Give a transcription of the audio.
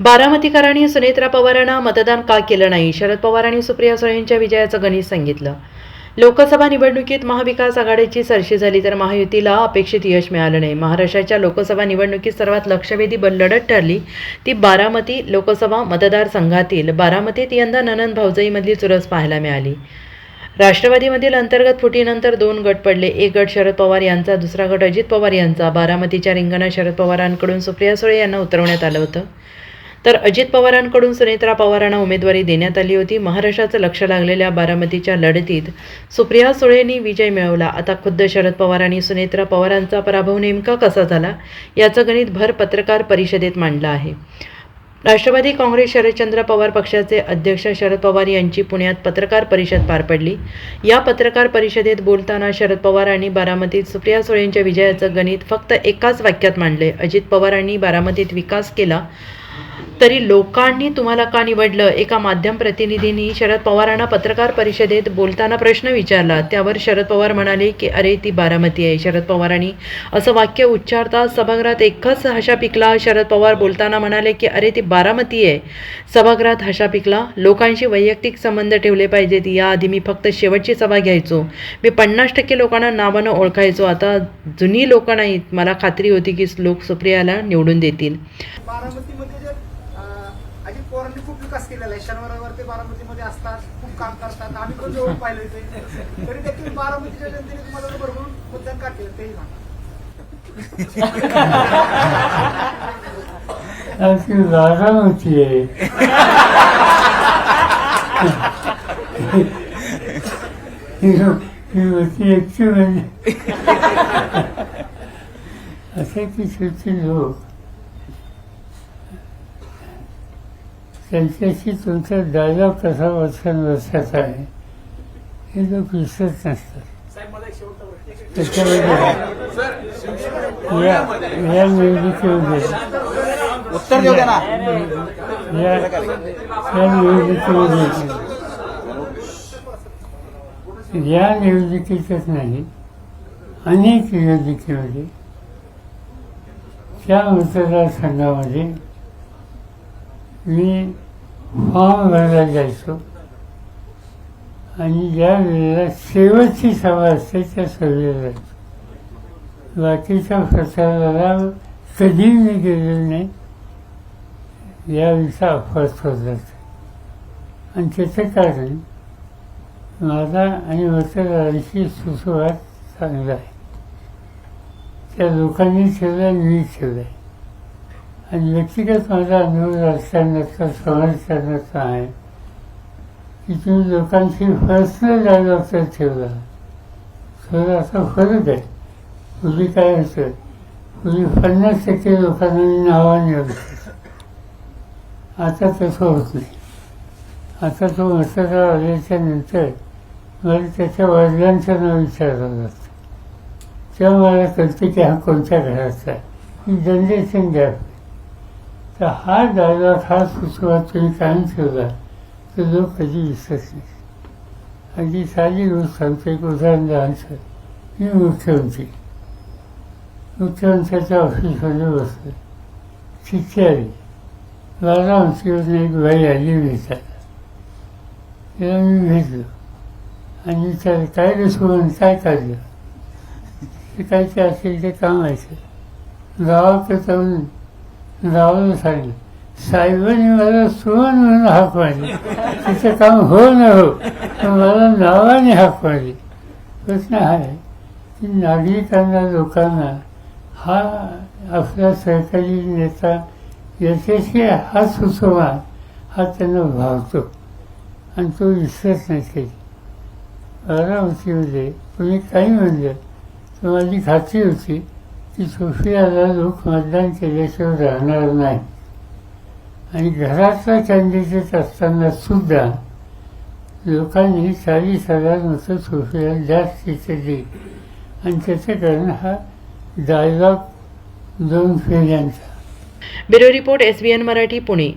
बारामतीकरांनी सुनेत्रा पवारांना मतदान का केलं नाही? शरद पवार आणि सुप्रिया सुळेंच्या विजयाचं गणित सांगितलं. लोकसभा निवडणुकीत महाविकास आघाडीची सरशी झाली तर महायुतीला अपेक्षित यश मिळालं नाही. महाराष्ट्राच्या लोकसभा निवडणुकीत सर्वात लक्षवेधी लढत ठरली ती बारामती लोकसभा मतदारसंघातील. बारामतीत यंदा ननंद भाऊजाईमधली चुरस पाहायला मिळाली. राष्ट्रवादीमधील अंतर्गत फुटीनंतर दोन गट पडले. एक गट शरद पवार यांचा दुसरा गट अजित पवार यांचा. बारामतीच्या रिंगणात शरद पवारांकडून सुप्रिया सुळे यांना उतरवण्यात आलं होतं. तर अजित पवारांकडून सुनेत्रा पवारांना उमेदवारी देण्यात आली होती. महाराष्ट्राचं लक्ष लागलेल्या बारामतीच्या लढतीत सुप्रिया सुळेंनी विजय मिळवला. आता खुद्द शरद पवार आणि सुनेत्रा पवारांचा पराभव नेमका कसा झाला याचं गणित भर पत्रकार परिषदेत मांडलं आहे. राष्ट्रवादी काँग्रेस शरदचंद्र पवार पक्षाचे अध्यक्ष शरद पवार यांची पुण्यात पत्रकार परिषद पार पडली. या पत्रकार परिषदेत बोलताना शरद पवार आणि बारामतीत सुप्रिया सुळेंच्या विजयाचं गणित फक्त एकाच वाक्यात मांडले. अजित पवारांनी बारामतीत विकास केला तरी लोकांनी तुम्हाला का निवडलं? एका माध्यम प्रतिनिधींनी शरद पवारांना पत्रकार परिषदेत बोलताना प्रश्न विचारला. त्यावर शरद पवार म्हणाले की अरे ती बारामती आहे. शरद पवारांनी असं वाक्य उच्चारता सभागृहात एकच हशा पिकला. शरद पवार बोलताना म्हणाले की अरे ती बारामती आहे. सभागृहात हशा पिकला. लोकांशी वैयक्तिक संबंध ठेवले पाहिजेत. याआधी मी फक्त शेवटची सभा घ्यायचो. मी पन्नास टक्के लोकांना नावानं ओळखायचो. आता जुनी लोकं नाहीत. मला खात्री होती की लोक सुप्रियाला निवडून देतील बारामतीमध्ये जे अं, अजित पवारांनी खूप विकास केलेला आहे. शनिवारवर ते बारामतीमध्ये असतात खूप काम करतात. आम्ही पण जवळ पाहिलं ते तरी देखील बारामतीच्या जनतेने तुम्हाला भरभरून मतदान का केलं? तेही सांगा. अशी बारामती होती एकटी म्हणजे असे ती शेवटी लोक हो. त्यांच्याशी तुमचा डायलॉग कसा वर्षान वर्षाचा आहे हे लोक विसरत नसतात. त्याच्यामध्ये या या निवडणुकीमध्ये उत्तर देऊ द्या ना. या या निवडणुकीमध्ये या निवडणुकीतच नाही अनेक निवडणुकीमध्ये त्या मतदारसंघामध्ये मी फॉर्म भरायला जायचो. आणि ज्या वेळेला शेवटची सभा असते त्या सभेला जायचो. बाकीच्या प्रचाराला कधी मी गेलेलो नाही. याविषयी होत जातो आणि त्याचं कारण माझा आणि मतदारांशी सुसंवाद चांगला आहे. त्या लोकांनी ठेवला मी ठेवला आहे आणि व्यक्तिगत माझा अनुभव राजकारणाचा समाजकारणाचा आहे. की तुम्ही लोकांशी पर्सनल डायलॉग तर ठेवला. थोडासा फरक आहे. पूर्वी काय होतं पूर्वी पन्नास टक्के लोकांना मी नावाने ओळखायचो आता तसं होत नाही. आता तो मतदार आल्याच्यानंतर मला त्याच्या वडिलांचं नाव विचारलं जातं तेव्हा मला कळतं की हा कोणत्या घराचा आहे. ही जनरेशन गॅप आहे. तर हा डायलॉग हा सुचवा तुम्ही कायम ठेवला तर लोक कधी विसरत नाही अगदी साधी रोज सांगतो एक उदाहरण द्यायचं मी मुख्यमंत्री. मुख्यमंत्र्याच्या ऑफिसमध्ये बसलो चिठ्ठी आली बारा आमच्याकडून एक बाई आली भेटायला. तिला मी भेटलो. आणि विचारलं काय रे काय काढलं ते काय ते असेल ते काम व्हायचं गावाकडे जाऊन जावं सांगितलं. साहेबांनी मला सुमन म्हणून हाक मारली तिचं काम हो न हो पण मला नावाने हाक मारली प्रश्न हा आहे की नागरिकांना लोकांना हा आपला सहकारी नेता यशस्वी हा सुसंवाद हा त्यांना भावतो आणि तो विसरत नाही काही बारामतीमध्ये तुम्ही काही म्हणजे तर माझी खात्री होती की सुफियाला लोक मतदान केल्याशिवाय राहणार नाही. आणि घरातला कॅन्डिडेट असताना सुद्धा लोकांनी चाळीस हजार मतं सोफियाला जास्त दिली आणि त्याचं कारण हा डायलॉग दोन फेऱ्यांचा. Bureau report S B N Marathi Pune.